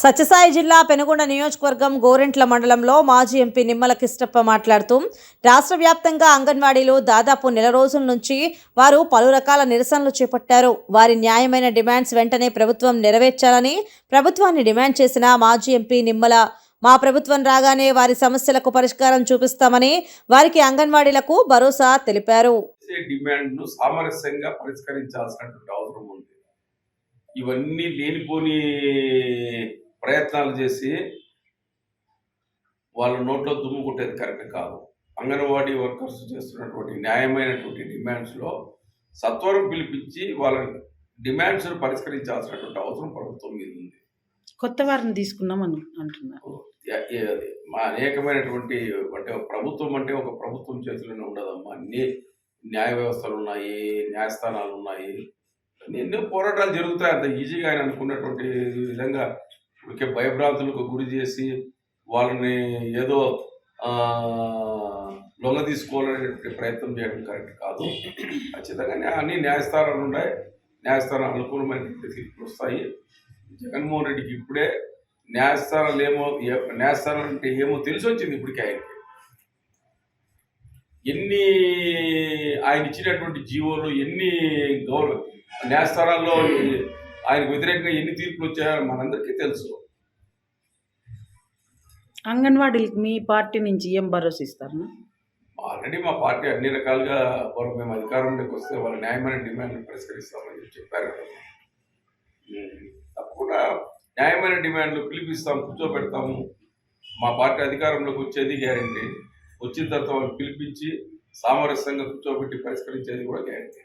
సత్యసాయి జిల్లా పెనుగొండ నియోజకవర్గం గోరెంట్ల మండలంలో మాజీ ఎంపీ నిమ్మల కిష్టప్ప మాట్లాడుతూ రాష్ట్ర వ్యాప్తంగా అంగన్వాడీలు దాదాపు నెల రోజుల నుంచి వారు పలు రకాల నిరసనలు చేపట్టారు. వారి న్యాయమైన డిమాండ్స్ వెంటనే ప్రభుత్వం నెరవేర్చాలని ప్రభుత్వాన్ని డిమాండ్ చేసిన మాజీ ఎంపీ నిమ్మల మా ప్రభుత్వం రాగానే వారి సమస్యలకు పరిష్కారం చూపిస్తామని వారికి అంగన్వాడీలకు భరోసా తెలిపారు. డిమాండ్ను సామరస్యంగా పరిష్కరించాల్సినటువంటి అవసరం ఉంది. ఇవన్నీ లేనిపోని ప్రయత్నాలు చేసి వాళ్ళ నోట్లో దుమ్ము కొట్టేది కరెక్ట్ కాదు. అంగన్వాడీ వర్కర్స్ చేస్తున్నటువంటి న్యాయమైనటువంటి డిమాండ్స్లో సత్వరం పిలిపించి వాళ్ళ డిమాండ్స్ను పరిష్కరించాల్సినటువంటి అవసరం ప్రభుత్వం మీద ఉంది. కొత్త వారిని తీసుకున్నాం అను అంటున్నారు. మా అనేకమైనటువంటి అంటే ప్రభుత్వం అంటే ఒక ప్రభుత్వం చేతిలోనే ఉండదమ్మా. అన్ని న్యాయ వ్యవస్థలు ఉన్నాయి న్యాయస్థానాలు ఉన్నాయి. ఎన్నో పోరాటాలు జరుగుతాయి అంత ఈజీగా ఆయన అనుకున్నటువంటి విధంగా ఊరికే భయభ్రాంతులకు గురి చేసి వాళ్ళని ఏదో లొంగ తీసుకోవాలనేటువంటి ప్రయత్నం చేయడం కరెక్ట్ కాదు. ఖచ్చితంగా అన్ని న్యాయస్థానాలు ఉన్నాయి. న్యాయస్థానం అనుకూలమైనటువంటి తీర్పులు వస్తాయి. జగన్మోహన్ రెడ్డికి ఇప్పుడే న్యాయస్థానాలు ఏమో న్యాయస్థానం న్యాయస్థానాలు అంటే ఏమో తెలిసి వచ్చింది ఇప్పటికే ఆయనకి. ఎన్ని ఆయన ఇచ్చినటువంటి జీవోలు ఎన్ని గౌరవ న్యాయస్థానాల్లో ఆయనకు వ్యతిరేకంగా ఎన్ని తీర్పులు వచ్చాయో మనందరికీ తెలుసు. అంగన్వాడీలకు మీ పార్టీ నుంచి ఏం భరోసా ఇస్తారు? ఆల్రెడీ మా పార్టీ అన్ని రకాలుగా వారు మేము అధికారంలోకి వస్తే వాళ్ళ న్యాయమైన డిమాండ్లు పరిష్కరిస్తామని చెప్పి చెప్పారు కదా. తప్పకుండా న్యాయమైన డిమాండ్లు పిలిపిస్తాం కూర్చోబెడతాము. మా పార్టీ అధికారంలోకి వచ్చేది గ్యారంటీ. వచ్చిన తర్వాత వాళ్ళు పిలిపించి సామరస్యంగా కూర్చోబెట్టి పరిష్కరించేది కూడా గ్యారంటీ.